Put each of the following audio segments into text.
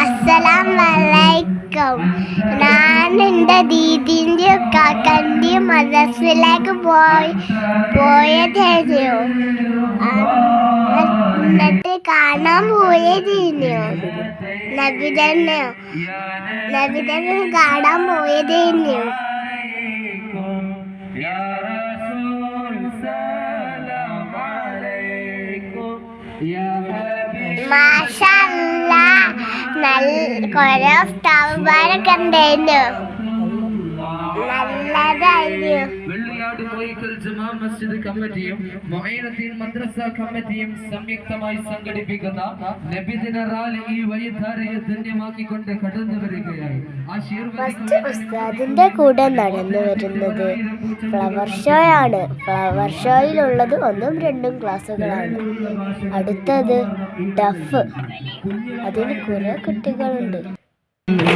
അസ്സലാമലൈക്കും ഞാൻ എന്റെ ദീദിന്റെയും കാക്കന്റെയും മദ്രസിലേക്ക് പോയി പോയതായിരുന്നു ആ, എന്നിട്ട് കാണാൻ പോയതായിരുന്നു നബിതന്നെയോ നബിതന്നെ കാണാൻ പോയതായിരുന്നു കുറെ ഉസ്താവുമാരൊക്കെ ഉണ്ടായിരുന്നു നല്ലതായിരുന്നു വെള്ളിയാട് കോയിക്കൽ ജുമാ മസ്ജിദ് കമ്മിറ്റിയും മൊഹീനദ്ദീൻ മദ്രസ കമ്മിറ്റിയും സംയുക്തമായി സംഘടിപ്പിക്കുന്ന നബിദിന റാലി ഈ വൈധാരയെ ധന്യമാക്കിക്കൊണ്ട് കടന്നു വരികയായി ഉസ്താദിന്റെ കൂടെ നടന്നു വരുന്നത് ഫ്ലവർ ഷോ ആണ്. ഫ്ലവർ ഷോയിലുള്ളത് ഒന്നും രണ്ടും ക്ലാസ്സുകളാണ്. അടുത്തത് ഡഫ് അതിന് കുറെ കുട്ടികളുണ്ട്.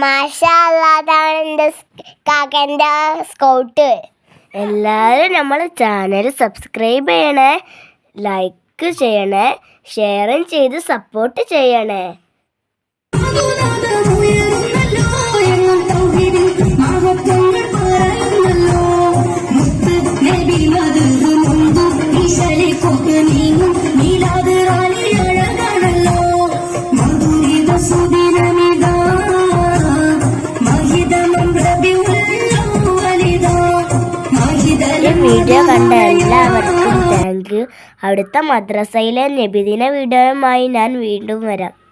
മാഷാല്ലാതാണ് സ്കൗട്ട് എല്ലാവരും നമ്മൾ ചാനൽ സബ്സ്ക്രൈബ് ചെയ്യണേ ലൈക്ക് ചെയ്യണേ ഷെയറും ചെയ്ത് സപ്പോർട്ട് ചെയ്യണേ. കൊക്ക് നീങ്ങും. നീലാത് റാണി അഴകാണല്ലോ. മധുരിത സുദിനമിതാ. മഹിതമം റബിഉല്ലോ വലിതാ വീഡിയോ കണ്ട എല്ലാവർക്കും താങ്ക് യു. അവിടുത്തെ മദ്രസയിലെ നബിദിന വീഡിയോയുമായി ഞാൻ വീണ്ടും വരാം.